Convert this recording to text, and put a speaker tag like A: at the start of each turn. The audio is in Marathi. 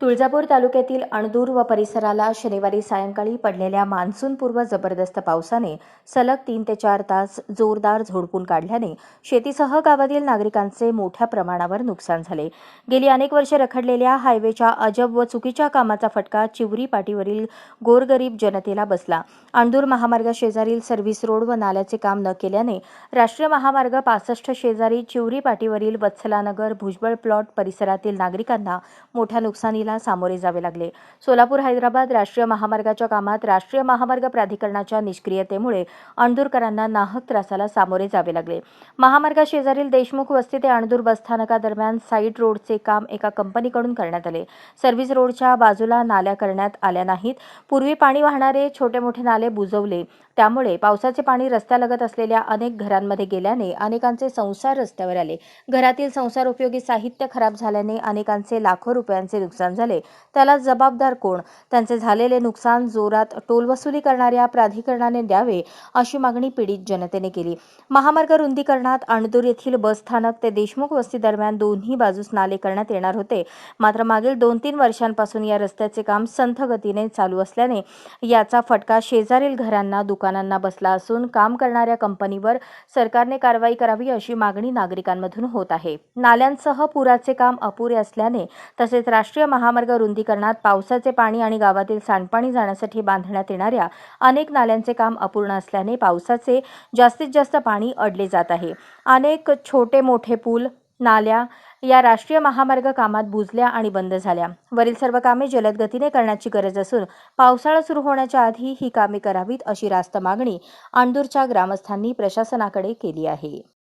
A: तुळजापूर तालुक्यातील अणदूर व परिसराला शनिवारी सायंकाळी पडलेल्या मान्सूनपूर्व जबरदस्त पावसाने सलग तीन ते चार तास जोरदार झोडपून काढल्याने शेतीसह गावातील नागरिकांचे मोठ्या प्रमाणावर नुकसान झाले. गेली अनेक वर्षे रखडलेल्या हायवेच्या अजब व चुकीच्या कामाचा फटका चिवरी पाटीवरील गोरगरीब जनतेला बसला. अणदूर महामार्ग शेजारील सर्व्हिस रोड व नाल्याचे काम न केल्याने राष्ट्रीय महामार्ग पासष्ट शेजारी चिवरी पाटीवरील वत्सलानगर भुजबळ प्लॉट परिसरातील नागरिकांना मोठ्या नुकसानी नुकसानीला सामोरे जावे लागले. सोलापूर हैदराबाद राष्ट्रीय महामार्गाच्या कामात राष्ट्रीय महामार्ग प्राधिकरणाच्या निष्क्रियतेमुळे अणदूरकरांना नाहक त्रासाला सामोरे जावे लागले. महामार्गाशेजारील देशमुख वस्ती ते अणदूर बसस्थानकादरम्यान साईड रोडचे काम एका कंपनीकडून करण्यात आले. सर्व्हिस रोडच्या बाजूला नाल्या करण्यात आल्या नाहीत. पूर्वी पाणी वाहणारे छोटे मोठे नाले बुजवले. त्यामुळे पावसाचे पाणी रस्त्यालगत असलेल्या अनेक घरांमध्ये गेल्याने अनेकांचे संसार रस्त्यावर आले. घरातील संसार उपयोगी साहित्य खराब झाल्याने अनेकांचे लाखो रुपयांचे नुकसान झाले. त्याला जबाबदार कोण? त्यांचे झालेले नुकसान जोरात टोलवसुली करणाऱ्या प्राधिकरणाने द्यावे अशी मागणी पीडित जनतेने केली. महामार्ग रुंदीकरणात अणदूर येथील बस स्थानक ते देशमुख वस्ती दरम्यान दोन्ही बाजूस नाले करण्यात येणार होते. मात्र मागील दोन तीन वर्षांपासून या रस्त्याचे काम संथ गतीने चालू असल्याने याचा फटका शेजारील घरांना दुकानांना बसला असून काम करणाऱ्या कंपनीवर सरकारने कारवाई करावी अशी मागणी नागरिकांमधून होत आहे. नाल्यांसह पुराचे काम अपुरे असल्याने तसेच राष्ट्रीय महा महामार्ग रुंदीकरणात पावसाचे पाणी आणि गावातील सांडपाणी जाण्यासाठी बांधण्यात येणाऱ्या अनेक नाल्यांचे काम अपूर्ण असल्याने पावसाचे जास्तीत जास्त पाणी अडले जात आहे. अनेक छोटे मोठे पूल नाल्या या राष्ट्रीय महामार्ग कामात बुजल्या आणि बंद झाल्या. वरील सर्व कामे जलद गतीने करण्याची गरज असून पावसाळा सुरू होण्याच्या आधी ही कामे करावीत अशी रास्त मागणी अंडूरच्या ग्रामस्थांनी प्रशासनाकडे केली आहे.